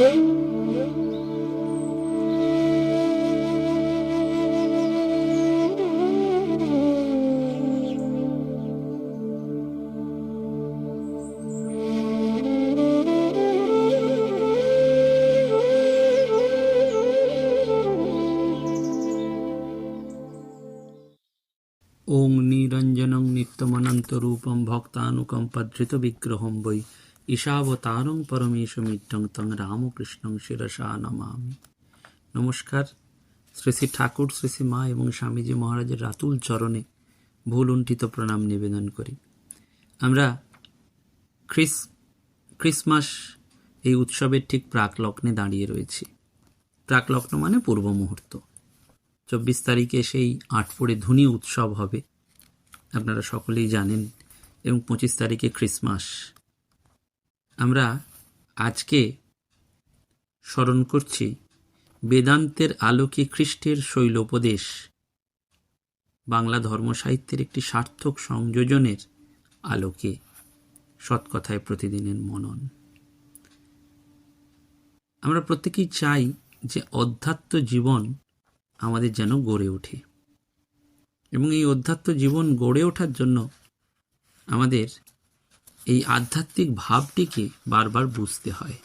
ওং নিরঞ্জনং নিত্যমনন্তরূপম ভক্তানুকম্পধৃতবিগ্রহম বৈ ঈশাবতারং পরমেশমিত্যং তং রামকৃষ্ণং শিরসা নমামি। নমস্কার। শ্রী শ্রী ঠাকুর, শ্রী শ্রী মা এবং স্বামীজি মহারাজের রাতুল চরণে ভুল উণ্ঠিত প্রণাম নিবেদন করি। আমরা খ্রিস ক্রিসমাস এই উৎসবের ঠিক প্রাক লগ্নে দাঁড়িয়ে রয়েছি। প্রাক লগ্ন মানে পূর্ব মুহূর্ত। চব্বিশ তারিখে সেই আটপুরে ধুনি উৎসব হবে। আপনারা সকলেই জানেন এবং পঁচিশ তারিখে ক্রিসমাস। আমরা আজকে স্মরণ করছি বেদান্তের আলোকে খ্রিস্টের শৈলোপদেশ। বাংলা ধর্মসাহিত্যের একটি সার্থক সংযোজনের আলোকে সৎকথায় প্রতিদিনের মনন। আমরা প্রত্যেকেই চাই যে অধ্যাত্ম জীবন আমাদের যেন গড়ে ওঠে এবং এই অধ্যাত্ম জীবন গড়ে ওঠার জন্য আমাদের এই আধ্যাত্মিক ভাবটিকে বারবার বুঝতে হয়।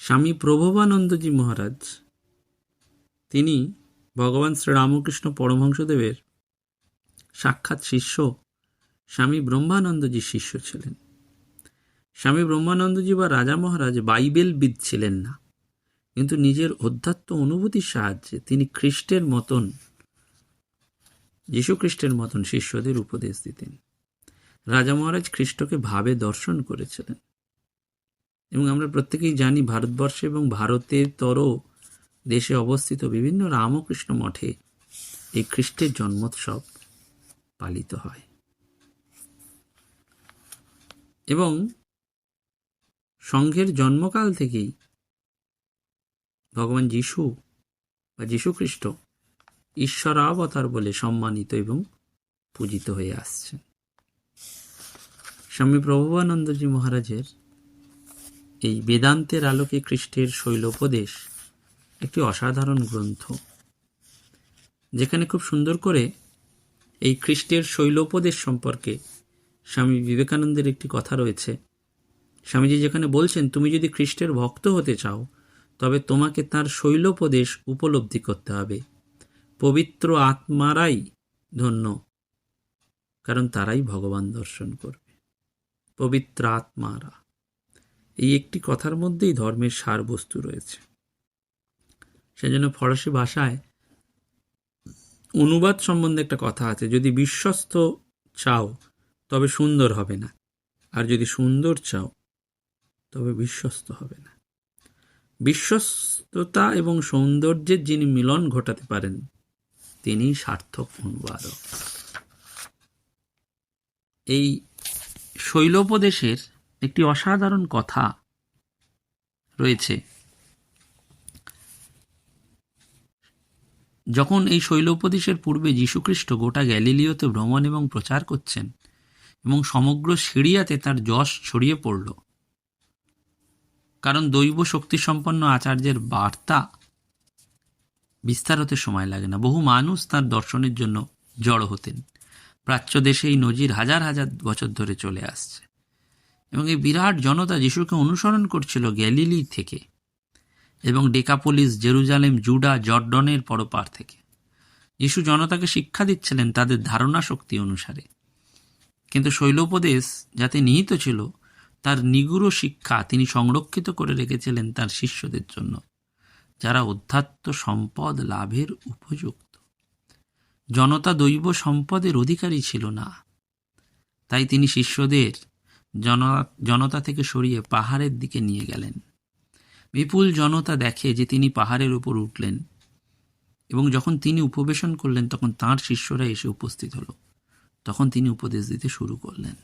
স্বামী প্রভবানন্দজি মহারাজ, তিনি ভগবান শ্রীরামকৃষ্ণ পরমহংসদেবের সাক্ষাৎ শিষ্য স্বামী ব্রহ্মানন্দজি শিষ্য ছিলেন। স্বামী ব্রহ্মানন্দজি বা রাজা মহারাজ বাইবেলবিদ ছিলেন না, কিন্তু নিজের অধ্যাত্ম অনুভূতির সাহায্যে তিনি খ্রিস্টের মতন যীশু খ্রিস্টের মতন শিষ্যদের উপদেশ দিতেন। রাজা মহারাজ খ্রিস্টকে ভাবে দর্শন করেছিলেন। এবং আমরা প্রত্যেকেই জানি ভারতবর্ষে এবং ভারতের তর দেশে অবস্থিত বিভিন্ন রামকৃষ্ণ মঠে এই খ্রিস্টের জন্মোৎসব পালিত হয়। এবং সংঘের জন্মকাল থেকেই ভগবান যিশু বা যীশু খ্রিস্ট ঈশ্বরাবতার বলে সম্মানিত এবং পূজিত হয়ে আসছেন। স্বামী প্রভবানন্দজি মহারাজের এই বেদান্তের আলোকে খ্রিস্টের শৈলোপদেশ একটি অসাধারণ গ্রন্থ, যেখানে খুব সুন্দর করে এই খ্রিস্টের শৈলোপদেশ সম্পর্কে স্বামী বিবেকানন্দের একটি কথা রয়েছে। স্বামীজি যেখানে বলছেন, তুমি যদি খ্রিস্টের ভক্ত হতে চাও, তবে তোমাকে তার শৈলোপদেশ উপলব্ধি করতে হবে। পবিত্র আত্মারাই ধন্য, কারণ তারাই ভগবান দর্শন করবে। পবিত্র আত্মারা এই একটি কথার মধ্যেই ধর্মের সার বস্তু রয়েছে। সেজন্য ফরাসি ভাষায় অনুবাদ সম্বন্ধে একটা কথা আছে, যদি বিশ্বস্ত চাও, তবে সুন্দর হবে না। আর যদি সুন্দর চাও, তবে বিশ্বস্ত হবে না। বিশ্বস্ততা এবং সৌন্দর্যের যিনি মিলন ঘটাতে পারেন, তিনি সার্থক অনুবাদক। এই শৈলোপদেশের একটি অসাধারণ কথা রয়েছে। যখন এই শৈলোপদেশের পূর্বে যীশুখ্রিস্ট গোটা গ্যালিলিওতে ভ্রমণ এবং প্রচার করছেন এবং সমগ্র সিরিয়াতে তার যশ ছড়িয়ে পড়ল, কারণ দৈব শক্তিসম্পন্ন আচার্যের বার্তা বিস্তার হতে সময় লাগে না। বহু মানুষ তার দর্শনের জন্য জড়ো হতেন। প্রাচ্য দেশে এই নজির হাজার হাজার বছর ধরে চলে আসছে। এবং এই বিরাট জনতা যিশুকে অনুসরণ করছিল গ্যালিলি থেকে এবং ডেকাপোলিস, জেরুজালেম, জুডা, জর্ডনের পরপার থেকে। যিশু জনতাকে শিক্ষা দিচ্ছিলেন তাদের ধারণা শক্তি অনুসারে। কিন্তু শৈলোপদেশ যাতে নিহিত ছিল, তার নিগুড় শিক্ষা তিনি সংরক্ষিত করে রেখেছিলেন তার শিষ্যদের জন্য, যারা অধ্যাত্ম সম্পদ লাভের উপযুক্ত। জনতা দৈব সম্পদের অধিকারী ছিল না। তাই তিনি শিষ্যদের জনতা থেকে সরিয়ে পাহাড়ের দিকে নিয়ে গেলেন। বিপুল জনতা দেখে যে তিনি পাহাড়ের উপর উঠলেন এবং যখন তিনি উপবেশন করলেন, তখন তাঁর শিষ্যরা এসে উপস্থিত হলো। তখন তিনি উপদেশ দিতে শুরু করলেন।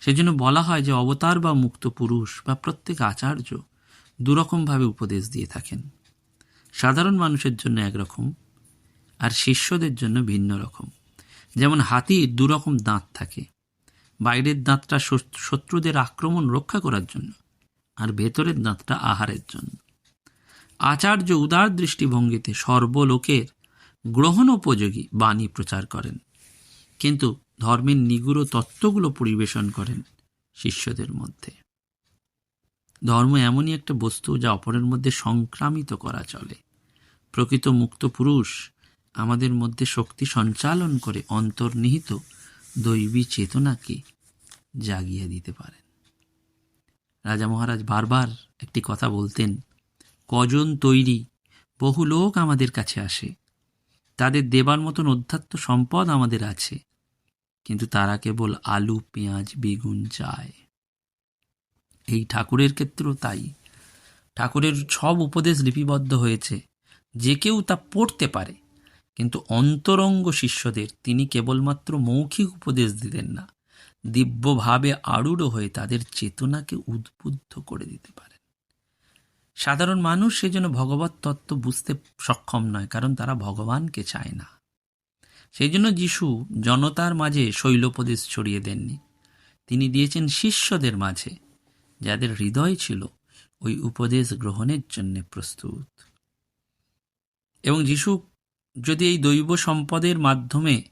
সেজন্য বলা হয় যে অবতার বা মুক্ত পুরুষ বা প্রত্যেক আচার্য দুরকমভাবে উপদেশ দিয়ে থাকেন। সাধারণ মানুষের জন্য একরকম। আর শিষ্যদের জন্য ভিন্ন রকম। যেমন হাতির দুরকম দাঁত থাকে। বাইরের দাঁতটা শত্রুদের আক্রমণ রক্ষা করার জন্য আর ভেতরের দাঁতটা আহারের জন্য। আচার্য উদার দৃষ্টিভঙ্গিতে সর্বলোকের গ্রহণ উপযোগী বাণী প্রচার করেন। কিন্তু ধর্মের নিগুড় তত্ত্বগুলো পরিবেশন করেন শিষ্যদের মধ্যে। ধর্ম এমনই একটা বস্তু যা অপরের মধ্যে সংক্রামিত করা চলে। প্রকৃত মুক্ত পুরুষ আমাদের মধ্যে শক্তি সঞ্চালন করে অন্তর্নিহিত দৈবী চেতনাকে জাগিয়ে দিতে পারেন। রাজা মহারাজ বারবার একটি কথা বলতেন, কজন তৈরি, বহু লোক আমাদের কাছে আসে। তাদের দেবার মতন অধ্যাত্ম সম্পদ আমাদের আছে, কিন্তু তারা কেবল আলু, পেঁয়াজ, বেগুন, চায়। এই ঠাকুরের ক্ষেত্রেও তাই। ঠাকুরের সব উপদেশ লিপিবদ্ধ হয়েছে। যে কেউ তা পড়তে পারে। কিন্তু অন্তরঙ্গ শিষ্যদের তিনি কেবলমাত্র মৌখিক উপদেশ দিলেন না, দিব্যভাবে আড়ুড়ো হয়ে তাদের চেতনাকে উদ্বুদ্ধ করে দিতে পারেন। সাধারণ মানুষ সেজন্য ভগবত তত্ত্ব বুঝতে সক্ষম নয়, কারণ তারা ভগবানকে চায় না। সেই জন্য যিশু জনতার মাঝে শৈলোপদেশ ছড়িয়ে দেননি। তিনি দিয়েছেন শিষ্যদের মাঝে, যাদের হৃদয় ছিল ওই উপদেশ গ্রহণের জন্য প্রস্তুত। এবং যিশু যদি এই দৈব সম্পদের মাধ্যমে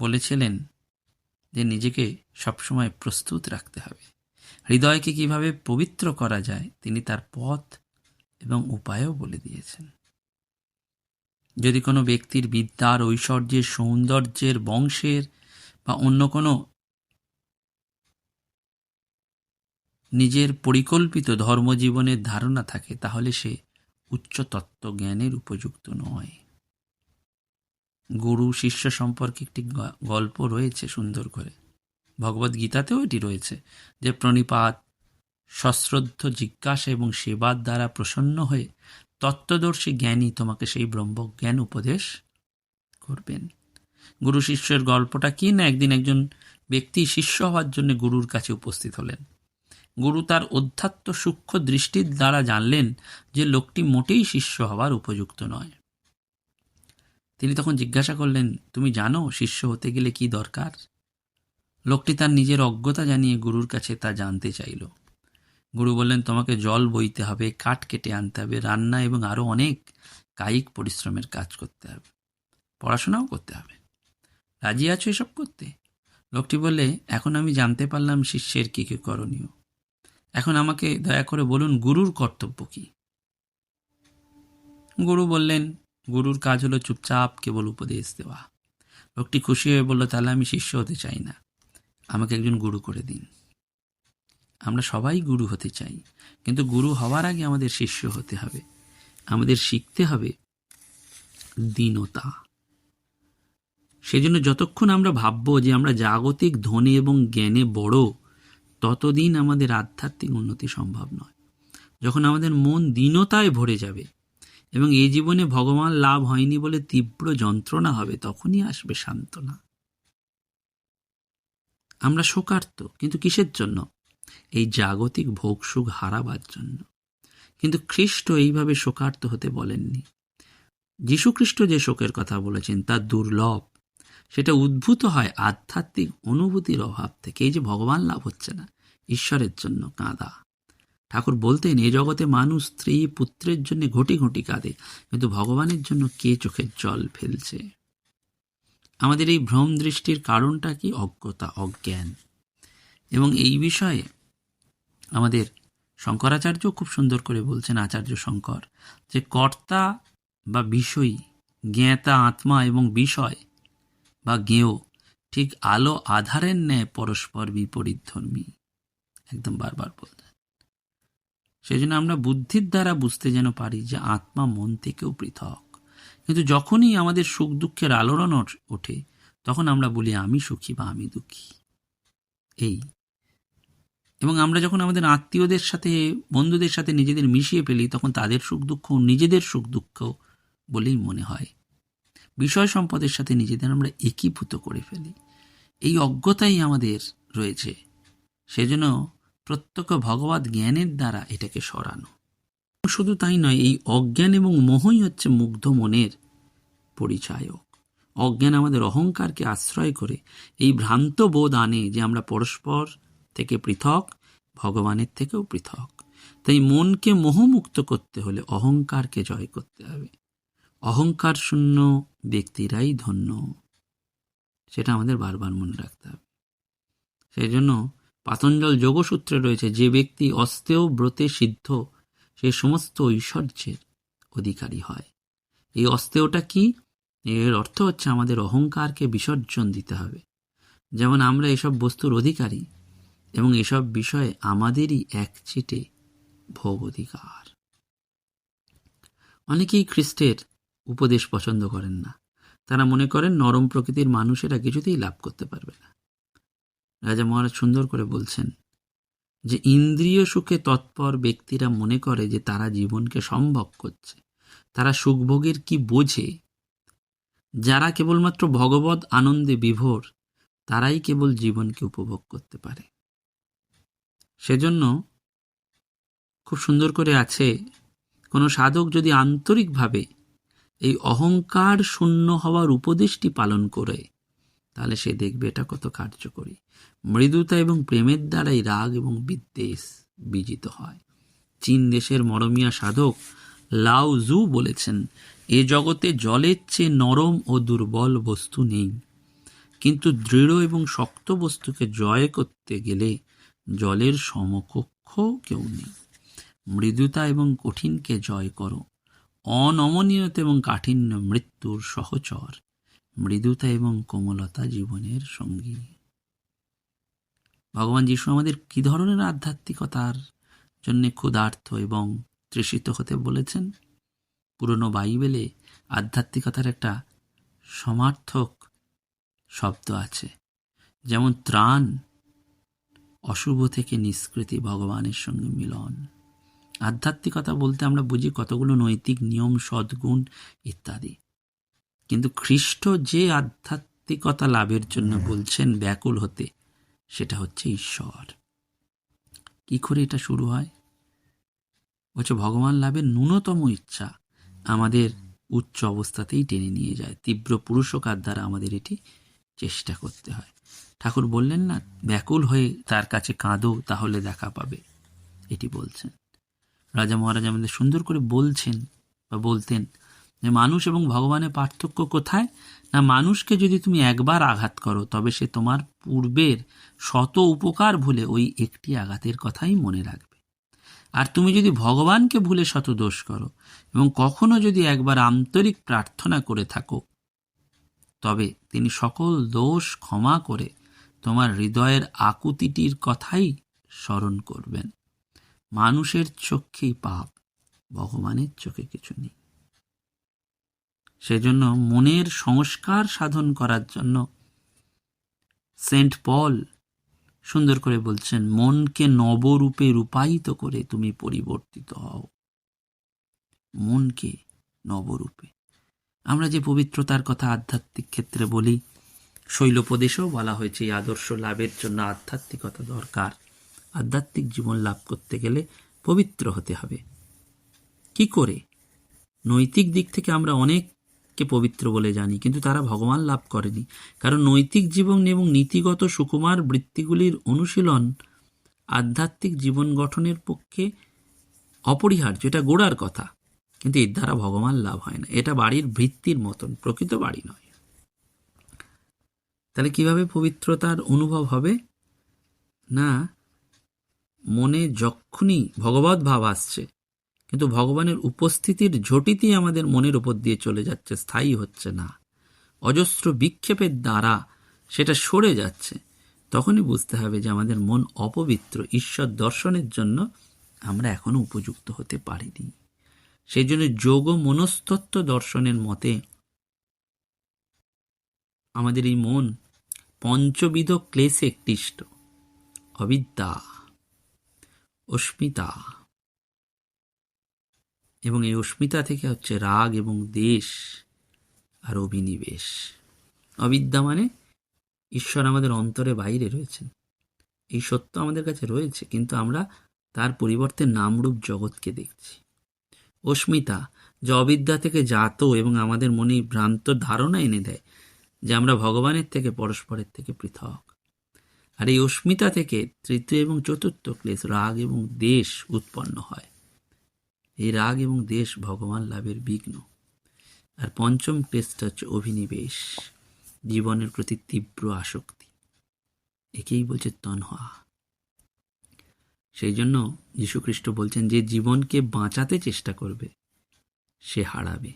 বলেছিলেন যে নিজেকে সবসময় প্রস্তুত রাখতে হবে, হৃদয়কে কীভাবে পবিত্র করা যায়, তিনি তার পথ এবং উপায়ও বলে দিয়েছেন। যদি কোনো ব্যক্তির বিদ্যার ঐশ্বর্যের, সৌন্দর্যের, বংশের বা অন্য কোনো নিজের পরিকল্পিত ধর্মজীবনের ধারণা থাকে, তাহলে সে উচ্চ তত্ত্ব জ্ঞানের উপযুক্ত নয়। গুরু শিষ্য সম্পর্কে একটি গল্প রয়েছে সুন্দর করে। ভগবদ গীতাতেও এটি রয়েছে যে প্রণিপাত, সশ্রদ্ধ জিজ্ঞাসা এবং সেবার দ্বারা প্রসন্ন হয়ে তত্ত্বদর্শী জ্ঞানী তোমাকে সেই ব্রহ্মজ্ঞান উপদেশ করবেন। গুরু শিষ্যের গল্পটা কি না একদিন একজন ব্যক্তি শিষ্য হওয়ার জন্য গুরুর কাছে উপস্থিত হলেন। গুরু তার অধ্যাত্ম সূক্ষ্ম দৃষ্টির দ্বারা জানলেন যে লোকটি মোটেই শিষ্য হওয়ার উপযুক্ত নয়। তিনি তখন জিজ্ঞাসা করলেন, তুমি জানো শিষ্য হতে গেলে কি দরকার? লোকটি তার নিজের অজ্ঞতা জানিয়ে গুরুর কাছে তা জানতে চাইল। গুরু বললেন, তোমাকে জল বইতে হবে, কাঠ কেটে আনতে হবে, রান্না এবং আরও অনেক কায়িক পরিশ্রমের কাজ করতে হবে, পড়াশোনাও করতে হবে। রাজি আছো এসব করতে? লোকটি বললে, এখন আমি জানতে পারলাম শিষ্যের কী কী করণীয়। এখন আমাকে দয়া করে বলুন গুরুর কর্তব্য কী? গুরু বললেন গুরুর কাজ হলো চুপচাপ কেবল উপদেশ দেওয়া। লোকটি খুশি হয়ে বলল, তাহলে আমি শিষ্য হতে চাই না। আমাকে একজন গুরু করে দিন। আমরা সবাই গুরু হতে চাই, কিন্তু গুরু হওয়ার আগে আমাদের শিষ্য হতে হবে। আমাদের শিখতে হবে দীনতা। সেজন্য যতক্ষণ আমরা ভাববো যে আমরা জাগতিক ধনে এবং জ্ঞানে বড়, ততদিন আমাদের আধ্যাত্মিক উন্নতি সম্ভব নয়। যখন আমাদের মন দীনতায় ভরে যাবে এবং এই জীবনে ভগবান লাভ হয়নি বলে তীব্র যন্ত্রণা হবে, তখনই আসবে সান্ত্বনা। আমরা শোকার্ত, কিন্তু কিসের জন্য? এই জাগতিক ভোগ সুখ হারাবার জন্য। কিন্তু খ্রিস্ট এইভাবে শোকার্ত হতে বলেননি। যীশুখ্রিস্ট যে শোকের কথা বলেছেন, তা দুর্লভ। সেটা উদ্ভূত হয় আধ্যাত্মিক অনুভূতির অভাব থেকে। এই যে ভগবান লাভ হচ্ছে না, ঈশ্বরের জন্য কাঁদা। ঠাকুর বলতেন, এ জগতে মানুষ স্ত্রী পুত্রের জন্য ঘটি ঘটি কাঁদে, কিন্তু ভগবানের জন্য কে চোখের জল ফেলছে? আমাদের এই ভ্রম দৃষ্টির কারণটা কি? অজ্ঞতা, অজ্ঞান। এবং এই বিষয়ে আমাদের শঙ্করাচার্য খুব সুন্দর করে বলছেন, আচার্য শঙ্কর, যে কর্তা বা বিষয়ী, জ্ঞাতা আত্মা এবং বিষয় বা জ্ঞেয়, ঠিক আলো আধারের ন্যায় পরস্পর বিপরীত ধর্মী একদম বারবার বলছেন সেই জন্য আমরা বুদ্ধির দ্বারা বুঝতে যেন পারি যে আত্মা মন থেকেও পৃথক। কিন্তু যখনই আমাদের সুখ দুঃখের আলোড়ন ওঠে, তখন আমরা বলি, আমি সুখী বা আমি দুঃখী? এই। এবং আমরা যখন আমাদের আত্মীয়দের সাথে, বন্ধুদের সাথে নিজেদের মিশিয়ে ফেলি, তখন তাদের সুখ দুঃখ, নিজেদের সুখ দুঃখ বলেই মনে হয়। বিষয় সম্পদের সাথে নিজেদের আমরা একীভূত করে ফেলি। এই অজ্ঞতাই আমাদের রয়েছে। সেজন্য প্রত্যক্ষ ভগবত জ্ঞানের দ্বারা এটাকে সরানো। শুধু তাই নয়, এই অজ্ঞান এবং মোহই হচ্ছে মুগ্ধ মনের পরিচায়ক। অজ্ঞান আমাদের অহংকারকে আশ্রয় করে, এই ভ্রান্ত বোধ আনে যে আমরা পরস্পর থেকে পৃথক, ভগবানের থেকেও পৃথক। তাই মনকে মোহমুক্ত করতে হলে অহংকারকে জয় করতে হবে। অহংকার শূন্য ব্যক্তিরাই ধন্য। সেটা আমাদের বারবার মনে রাখতে হবে। সেই জন্য পাতঞ্জল যোগসূত্রে রয়েছে, যে ব্যক্তি অস্তেও ব্রতে সিদ্ধ, সে সমস্ত ঐশ্বর্যের অধিকারী হয়। এই অস্তেওটা কি? এর অর্থ হচ্ছে আমাদের অহংকারকে বিসর্জন দিতে হবে। যেমন আমরা এসব বস্তুর অধিকারী এবং এসব বিষয়ে আমাদেরই এক চিটে ভোগ অধিকার। অনেকেই খ্রিস্টের উপদেশ পছন্দ করেন না। তারা মনে করেন নরম প্রকৃতির মানুষেরা কিছুতেই লাভ করতে পারবে না। রাজা মহারাজ সুন্দর করে বলছেন যে ইন্দ্রিয় সুখে তৎপর ব্যক্তিরা মনে করে যে তারা জীবনকে সম্ভব করছে। তারা সুখভোগের কি বোঝে? যারা কেবলমাত্র ভগবত আনন্দে বিভোর, তারাই কেবল জীবনকে উপভোগ করতে পারে। সেজন্য খুব সুন্দর করে আছে, কোনো সাধক যদি আন্তরিকভাবে এই অহংকার শূন্য হওয়ার উপদেশটি পালন করে, তাহলে সে দেখবে এটা কত কার্যকরী। মৃদুতা এবং প্রেমের দ্বারাই রাগ এবং বিদ্বেষ বিজিত হয়। চীন দেশের মরমিয়া সাধক লাও জু বলেছেন, এ জগতে জলের চেয়ে নরম ও দুর্বল বস্তু নেই। কিন্তু দৃঢ় এবং শক্ত বস্তুকে জয় করতে গেলে জলের সমকক্ষ কেউ নেই। মৃদুতা এবং কঠিনকে জয় করো। অনমনীয়তা এবং কাঠিন্য মৃত্যুর সহচর। মৃদুতা এবং কোমলতা জীবনের সঙ্গী ভগবান যিশু আমাদের কি ধরনের আধ্যাত্মিকতার জন্য ক্ষুধার্থ এবং তৃষিত হতে বলেছেন? পুরনো বাইবেলে আধ্যাত্মিকতার একটা সমার্থক শব্দ আছে। যেমন ত্রাণ অশুভ থেকে নিষ্কৃতি ভগবানের সঙ্গে মিলন। আধ্যাত্মিকতা বলতে আমরা বুঝি কতগুলো নৈতিক নিয়ম, সদ্গুণ ইত্যাদি। কিন্তু খ্রিস্ট যে আধ্যাত্মিকতা লাভের জন্য বলছেন ব্যাকুল হতে সেটা হচ্ছে ঈশ্বর। কি করে এটা শুরু হয়? বলছে ভগবান লাভের ন্যূনতম ইচ্ছা আমাদের উচ্চ অবস্থাতেই টেনে নিয়ে যায়। তীব্র পুরুষকার দ্বারা আমাদের এটি চেষ্টা করতে হয়। ঠাকুর বললেন না, ব্যাকুল হয়ে তার কাছে কাঁদো, তাহলে দেখা পাবে। এটি বলছেন। রাজা মহারাজ আমাদের সুন্দর করে বলছেন বা বলতেন যে মানুষ এবং ভগবানের পার্থক্য কোথায়? না, মানুষকে যদি তুমি একবার আঘাত করো, তবে সে তোমার পূর্বের শত উপকার ভুলে ওই একটি আঘাতের কথাই মনে রাখবে। আর তুমি যদি ভগবানকে ভুলে শত দোষ করো এবং কখনো যদি একবার আন্তরিক প্রার্থনা করে থাকো, তবে তিনি সকল দোষ ক্ষমা করে তোমার হৃদয়ের আকুতিটির কথাই স্মরণ করবেন। মানুষের চোখেই পাপ, ভগবানের চোখে কিছু নেই। সেজন্য মনের সংস্কার সাধন করার জন্য সেন্ট পল সুন্দর করে বলছেন, মনকে নবরূপে রূপায়িত করে তুমি পরিবর্তিত হও। মনকে নবরূপে। আমরা যে পবিত্রতার কথা আধ্যাত্মিক ক্ষেত্রে বলি, শৈলপদেশেও বলা হয়েছে, এই আদর্শ লাভের জন্য আধ্যাত্মিকতা দরকার। আধ্যাত্মিক জীবন লাভ করতে গেলে পবিত্র হতে হবে। কি করে? নৈতিক দিক থেকে আমরা অনেককে পবিত্র বলে জানি, কিন্তু তারা ভগবান লাভ করেনি। কারণ নৈতিক জীবন এবং নীতিগত সুকুমার বৃত্তিগুলির অনুশীলন আধ্যাত্মিক জীবন গঠনের পক্ষে অপরিহার্য, এটা গোড়ার কথা। কিন্তু এর দ্বারা ভগবান লাভ হয় না। এটা বাড়ির ভিত্তির মতন, প্রকৃত বাড়ি নয়। তাহলে কীভাবে পবিত্রতার অনুভব হবে? না, মনে যখনই ভগবত ভাব আসছে। কিন্তু ভগবানের উপস্থিতির ঝটিতি আমাদের মনের উপর দিয়ে চলে যাচ্ছে, স্থায়ী হচ্ছে না। অজস্র বিক্ষেপের দ্বারা সেটা সরে যাচ্ছে। তখনই বুঝতে হবে যে আমাদের মন অপবিত্র, ঈশ্বর দর্শনের জন্য আমরা এখনও উপযুক্ত হতে পারিনি। সেই জন্য যোগ মনস্তত্ত্ব দর্শনের মতে আমাদের এই মন পঞ্চবিধ ক্লেশে ক্লিষ্ট, অবিদ্যা, অস্মিতা। এবং এই অস্মিতা থেকে হচ্ছে রাগ এবং দেশ আর অভিনিবেশ। অবিদ্যা মানে ঈশ্বর আমাদের অন্তরে বাইরে রয়েছেন। এই সত্য আমাদের কাছে রয়েছে, কিন্তু আমরা তার পরিবর্তে নামরূপ জগৎকে দেখছি। অস্মিতা, যা অবিদ্যা থেকে জাত এবং আমাদের মনে ভ্রান্ত ধারণা এনে দেয়, যে আমরা ভগবানের থেকে, পরস্পরের থেকে পৃথক। আর এই অস্মিতা থেকে তৃতীয় এবং চতুর্থ ক্লেশ রাগ এবং দেশ উৎপন্ন হয়। এই রাগ এবং দেশ ভগবান লাভের বিঘ্ন। আর পঞ্চম ক্লেশটা হচ্ছে অভিনিবেশ, জীবনের প্রতি তীব্র আসক্তি। একেই বলছে তনহা। সেই জন্য যীশুখ্রিস্ট বলছেন, যে জীবনকে বাঁচাতে চেষ্টা করবে, সে হারাবে।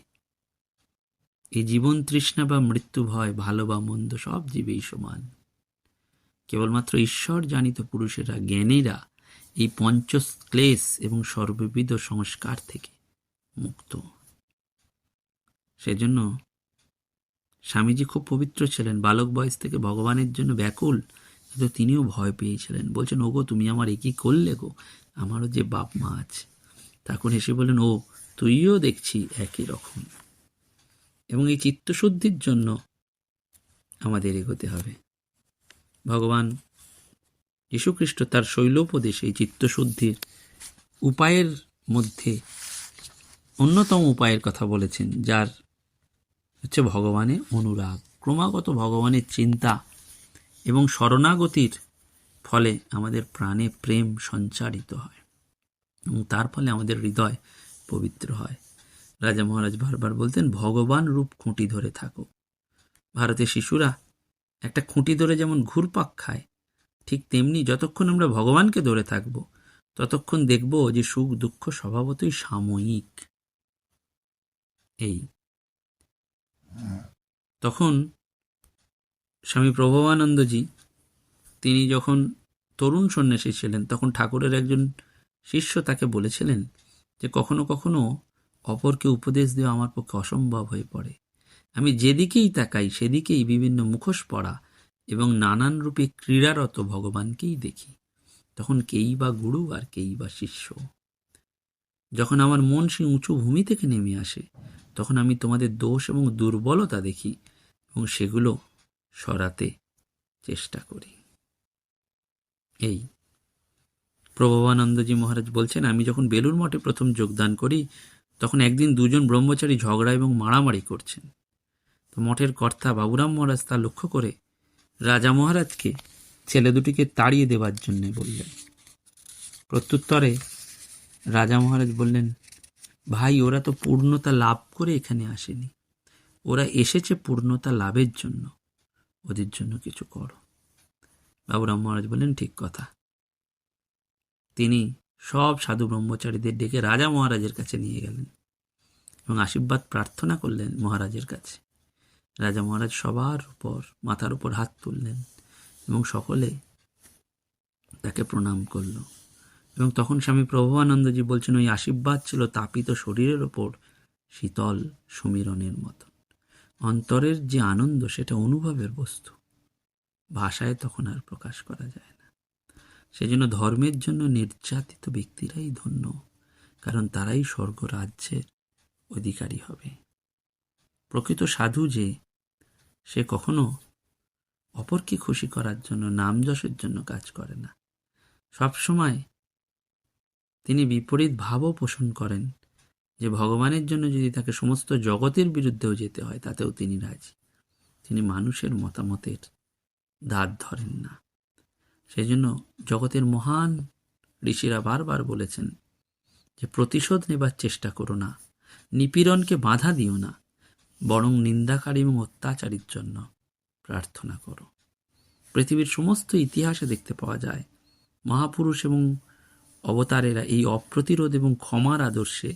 এই জীবন তৃষ্ণা বা মৃত্যু ভয়, ভালো বা মন্দ, সব জীবেই সমান। কেবলমাত্র ঈশ্বর জানিত পুরুষেরা, জ্ঞানীরা এই পঞ্চক্লেশ এবং সর্ববিধ সংস্কার থেকে মুক্ত। সেজন্য স্বামীজি খুব পবিত্র ছিলেন, বালক বয়স থেকে ভগবানের জন্য ব্যাকুল, কিন্তু তিনিও ভয় পেয়েছিলেন। বলছেন, ওগো, তুমি আমার একই করলে গো? আমারও যে বাপ মা আছে। তখন এসে বললেন, ও, তুইও দেখছি একই রকম। এবং এই চিত্তশুদ্ধির জন্য আমাদের এগোতে হবে। ভগবান যীশুখ্রিস্ট তার শৈলোপদেশ এই চিত্তশুদ্ধির উপায়ের মধ্যে অন্যতম উপায়ের কথা বলেছেন, যার হচ্ছে ভগবানের অনুরাগ। ক্রমাগত ভগবানের চিন্তা এবং শরণাগতির ফলে আমাদের প্রাণে প্রেম সঞ্চারিত হয় এবং তার ফলে আমাদের হৃদয় পবিত্র হয়। রাজা মহারাজ বারবার বলতেন, ভগবান রূপ খুঁটি ধরে থাকো ভারতের শিশুরা একটা খুঁটি ধরে যেমন ঘুরপাক খায় ঠিক তেমনি যতক্ষণ আমরা ভগবানকে ধরে থাকব, ততক্ষণ দেখব যে সুখ, দুঃখ স্বভাবতই সাময়িক। এই। তখন স্বামী প্রভবানন্দজি, তিনি যখন তরুণ সন্ন্যাসী ছিলেন, তখন ঠাকুরের একজন শিষ্য তাকে বলেছিলেন যে, কখনো কখনো অপরকে উপদেশ দেওয়া আমার পক্ষে অসম্ভব হয়ে পড়ে। আমি যেদিকেই তাকাই, সেদিকেই বিভিন্ন মুখোশ পড়া এবং নানান রূপে ক্রীড়ারত ভগবানকেই দেখি। তখন কেই বা গুরু আর কেই বা শিষ্য। যখন আমার মন সে উঁচু ভূমি থেকে নেমে আসে, তখন আমি তোমাদের দোষ এবং দুর্বলতা দেখি এবং সেগুলো সরাতে চেষ্টা করি। এই। প্রভবানন্দজি মহারাজ বলছেন, আমি যখন বেলুর মঠে প্রথম যোগদান করি, তখন একদিন দুজন ব্রহ্মচারী ঝগড়া এবং মারামারি করছেন। তো মঠের কর্তা বাবুরাম মহারাজ তা লক্ষ্য করে রাজা মহারাজকে ছেলে দুটিকে তাড়িয়ে দেবার জন্য বললেন। প্রত্যুত্তরে রাজা মহারাজ বললেন, ভাই, ওরা তো পূর্ণতা লাভ করে এখানে আসেনি। ওরা এসেছে পূর্ণতা লাভের জন্য। ওদের জন্য কিছু করো। বাবুরাম মহারাজ বললেন, ঠিক কথা। তিনি সব সাধু ব্রহ্মচারীদের ডেকে রাজা মহারাজের কাছে নিয়ে গেলেন এবং আশীর্বাদ প্রার্থনা করলেন মহারাজের কাছে। রাজা মহারাজ সবার উপর, মাথার উপর হাত তুললেন এবং সকলে তাকে প্রণাম করল। এবং তখন স্বামী প্রভবানন্দজি বলছেন, ওই আশীর্বাদ ছিল তাপিত শরীরের ওপর শীতল সমীরণের মতো অন্তরের যে আনন্দ সেটা অনুভবের বস্তু। ভাষায় তখন আর প্রকাশ করা যায় না। সেজন্য ধর্মের জন্য নির্যাতিত ব্যক্তিরাই ধন্য, কারণ তারাই স্বর্গ রাজ্যের অধিকারী হবে। প্রকৃত সাধু যে সে কখনো অপরকে খুশি করার জন্য নাম যশের জন্য কাজ করে না। সবসময় তিনি বিপরীত ভাবও পোষণ করেন যে, ভগবানের জন্য যদি তাকে সমস্ত জগতের বিরুদ্ধেও যেতে হয়, তাতেও তিনি রাজি। তিনি মানুষের মতামতের দাঁত ধরেন না। সেই জন্য জগতের মহান ঋষিরা বারবার বলেছেন যে, প্রতিশোধ নেবার চেষ্টা করো না। নিপীড়নকে বাধা দিও না। বরং নিন্দাকারী এবং অত্যাচারীর জন্য প্রার্থনা করো। পৃথিবীর সমস্ত ইতিহাসে দেখতে পাওয়া যায়, মহাপুরুষ এবং অবতারেরা এই অপ্রতিরোধ এবং ক্ষমার আদর্শে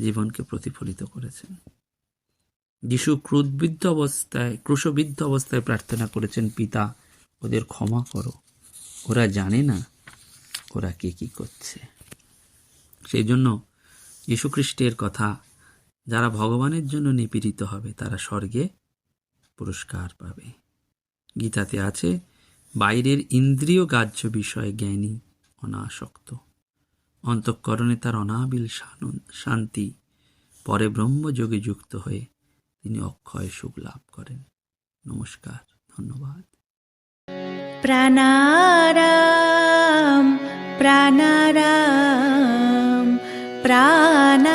জীবনকে প্রতিফলিত করেছেন। যিশু ক্রুদবিদ্ধ অবস্থায়, ক্রুশবিদ্ধ অবস্থায় প্রার্থনা করেছেন, পিতা, ওদের ক্ষমা করো। ওরা জানে না ওরা কে কি করছে। সেই জন্য যীশুখ্রিস্টের কথা যারা ভগবানের জন্য নিপীড়িত হবে, তারা স্বর্গে পুরস্কার পাবে। গীতাতে আছে, বাইরের ইন্দ্রিয় গ্রাহ্য বিষয়ে জ্ঞানী অনাসক্ত। অন্তঃকরণে তার অনাবিল শান্তি, পরে ব্রহ্মযোগে যুক্ত হয়ে তিনি অক্ষয় সুখ লাভ করেন। নমস্কার, ধন্যবাদ। প্রাণারাম প্রাণারাম প্রাণারাম।